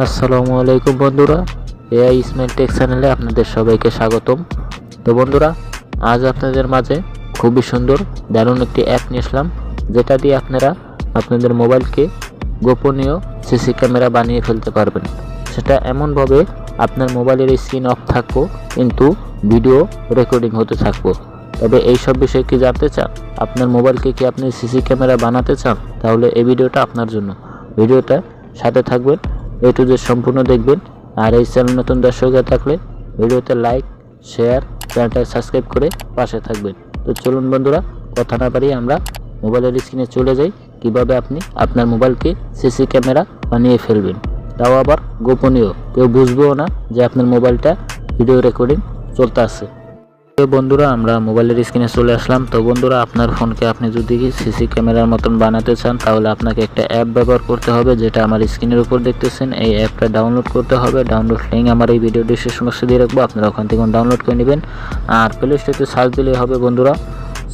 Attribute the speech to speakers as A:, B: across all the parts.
A: আসসালামু আলাইকুম বন্ধুরা, এআই ইসমাইল টেক চ্যানেলে আপনাদের সবাইকে স্বাগতম। তো বন্ধুরা, আজ আপনাদের মাঝে খুবই সুন্দর, দারুণ একটি অ্যাপ নিয়ে আসলাম, যেটা দিয়ে আপনারা আপনাদের মোবাইলকে গোপনীয় সিসি ক্যামেরা বানিয়ে ফেলতে পারবেন। সেটা এমনভাবে আপনার মোবাইলের স্ক্রিন অফ থাকব, কিন্তু ভিডিও রেকর্ডিং হতে থাকব। তবে এই সব বিষয়ে কি জানতে চান? আপনার মোবাইলকে কি আপনি সিসি ক্যামেরা বানাতে চান? তাহলে এই ভিডিওটা আপনার জন্য। ভিডিওটা সাথে থাকবেন এ টু জেড সম্পূর্ণ দেখবেন। আর এই চ্যানেল নতুন দর্শক থাকলে ভিডিওতে লাইক শেয়ার চ্যানেলটা সাবস্ক্রাইব করে পাশে থাকবেন। তো চলুন বন্ধুরা, কথা না বাড়িয়ে আমরা মোবাইলের স্ক্রিনে চলে যাই। কীভাবে আপনি আপনার মোবাইলকে সিসি ক্যামেরা বানিয়ে ফেলবেন? তাও আবার গোপনীয়, কেউ বুঝবেও না যে আপনার মোবাইলটা ভিডিও রেকর্ডিং চলতে আছে। তো বন্ধুরা, আমরা মোবাইলের স্ক্রিনে চলে আসলাম। তো বন্ধুরা, আপনার ফোনকে আপনি যদি সিসি ক্যামেরার মতন বানাতে চান, তাহলে আপনাকে একটা অ্যাপ ব্যবহার করতে হবে, যেটা আমার স্ক্রিনের উপর দেখতেছেন। এই অ্যাপটা ডাউনলোড করতে হবে। ডাউনলোড লিঙ্ক আমার এই ভিডিও ডিসক্রিপশন বক্সে দিয়ে রাখব, আপনারা ওখান থেকে ডাউনলোড করে নেবেন। আর প্লে স্টোরে সার্চ দিলেই হবে বন্ধুরা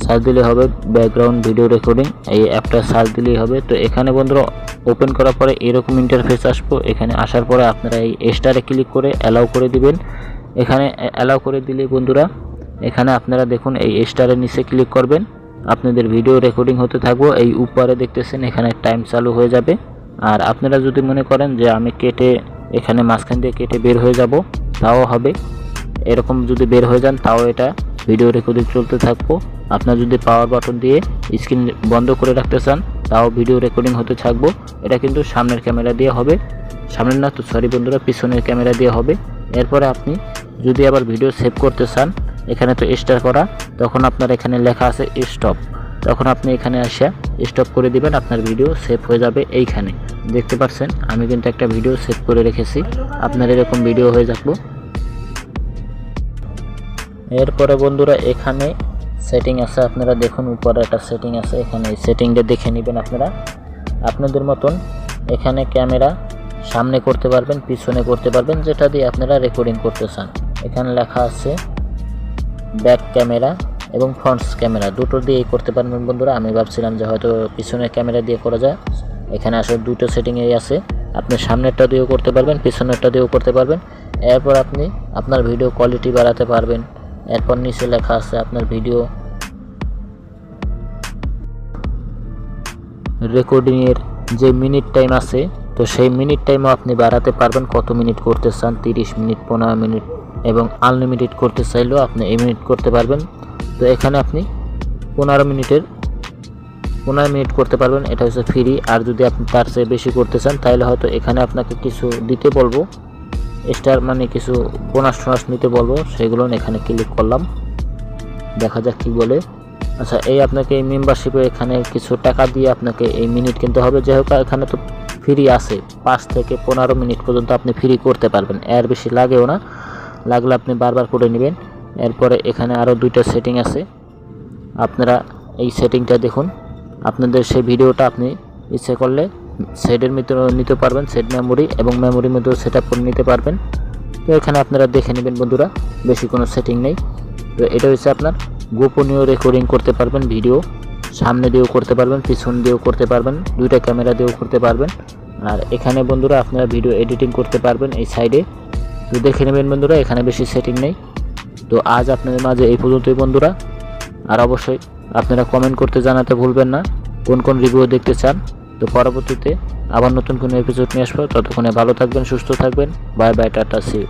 A: সার্চ দিলে হবে ব্যাকগ্রাউন্ড ভিডিও রেকর্ডিং এই অ্যাপটা সার্চ দিলেই হবে। তো এখানে বন্ধুরা ওপেন করার পরে এরকম ইন্টারফেস আসব। এখানে আসার পরে আপনারা এই স্টারে ক্লিক করে অ্যালাউ করে দিবেন। এখানে অ্যালাউ করে দিলে বন্ধুরা এখানে আপনারা দেখুন এই স্টারের নিচে ক্লিক করবেন। আপনাদের ভিডিও রেকর্ডিং হতে থাকব। এই উপরে দেখতেছেন এখানে টাইম চালু হয়ে যাবে। আর আপনারা যদি মনে করেন যে আমি কেটে এখানে মাঝখান দিয়ে কেটে বের হয়ে যাব, তাও হবে। এরকম যদি বের হয়ে যান, তাও এটা ভিডিও রেকর্ডিং চলতে থাকব। আপনার যদি পাওয়ার বাটন দিয়ে স্ক্রিন বন্ধ করে রাখতে চান, তাও ভিডিও রেকর্ডিং হতে থাকব। এটা কিন্তু সামনের ক্যামেরা দিয়ে হবে। সামনের না তো সরি বন্ধুরা, পিছনের ক্যামেরা দিয়ে হবে। এরপরে আপনি যদি আবার ভিডিও সেভ করতে চান এখানে তো স্টার করা, তখন আপনার এখানে লেখা আছে স্টপ তখন আপনি এখানে আসে স্টপ করে দিবেন, আপনার ভিডিও সেভ হয়ে যাবে এইখানে। দেখতে পাচ্ছেন, আমি কিন্তু একটা ভিডিও সেভ করে রেখেছি। আপনার এরকম ভিডিও হয়ে যাব এরপরে বন্ধুরা, এখানে সেটিং আছে, আপনারা দেখুন, উপরে একটা সেটিং আছে। এখানে সেটিংটা দেখে নেবেন আপনারা। আপনাদের মতন এখানে ক্যামেরা সামনে করতে পারবেন, পিছনে করতে পারবেন, যেটা দিয়ে আপনারা রেকর্ডিং করতে চান। এখানে লেখা আছে ব্যাক ক্যামেরা এবং ফ্রন্টস ক্যামেরা দুটো দিয়েই করতে পারবেন বন্ধুরা। আমি ভাবছিলাম যে হয়তো পিছনের ক্যামেরা দিয়ে করা যায়। এখানে আসলে দুটো সেটিংয়েই আছে। আপনি সামনেরটা দিয়েও করতে পারবেন, পিছনেরটা দিয়েও করতে পারবেন। এরপর আপনি আপনার ভিডিও কোয়ালিটি বাড়াতে পারবেন। এরপর নিচে লেখা আছে আপনার ভিডিও রেকর্ডিংয়ের যে মিনিট টাইম আছে, তো সেই মিনিট টাইমও আপনি বাড়াতে পারবেন। কত মিনিট করতে চান? তিরিশ মিনিট পনেরো মিনিট এবং আনলিমিটেড করতে চাইলেও আপনি এই মিনিট করতে পারবেন। তো এখানে আপনি পনেরো মিনিটের, পনেরো মিনিট করতে পারবেন। এটা হচ্ছে ফ্রি আর যদি আপনি তার চেয়ে বেশি করতে চান, তাহলে হয়তো এখানে আপনাকে কিছু দিতে বলব। স্টার মানে কিছু বোনাস টোনাস নিতে বলব। সেগুলো এখানে ক্লিক করলাম। দেখা যাক কি বলে। আচ্ছা এই আপনাকে এই মেম্বারশিপে এখানে কিছু টাকা দিয়ে আপনাকে এই মিনিট কিনতে হবে। যাই হোক, এখানে তো ফ্রি আছে। পাঁচ থেকে পনেরো মিনিট পর্যন্ত আপনি ফ্রি করতে পারবেন। এর বেশি লাগেও না। লাগলে আপনি বারবার করে নেবেন। এরপরে এখানে আরও দুইটা সেটিং আছে। আপনারা এই সেটিংটা দেখুন। আপনাদের সেই ভিডিওটা আপনি ইচ্ছে করলে সেটের মধ্যে নিতে পারবেন সেট মেমোরি এবং মেমোরির মধ্যেও সেট করে নিতে পারবেন। তো এখানে আপনারা দেখে নেবেন বন্ধুরা, বেশি কোনো সেটিং নেই। তো এটা হচ্ছে আপনার গোপনীয় রেকর্ডিং করতে পারবেন ভিডিও সামনে দিয়েও করতে পারবেন, পিছন দিয়েও করতে পারবেন, দুইটা ক্যামেরা দিয়েও করতে পারবেন। আর এখানে বন্ধুরা আপনারা ভিডিও এডিটিং করতে পারবেন এই সাইডে তো দেখে নেবেন বন্ধুরা, এখানে বেশি সেটিং নেই। তো আজ আপনাদের মাঝে এই পর্যন্তই বন্ধুরা। আর অবশ্যই আপনারা কমেন্ট করতে জানাতে ভুলবেন না, কোন কোন রিভিউ দেখতে চান। তো পরবর্তীতে আবার নতুন কোনো এপিসোড নিয়ে আসব। ততক্ষণে ভালো থাকবেন, সুস্থ থাকবেন। Bye bye tata C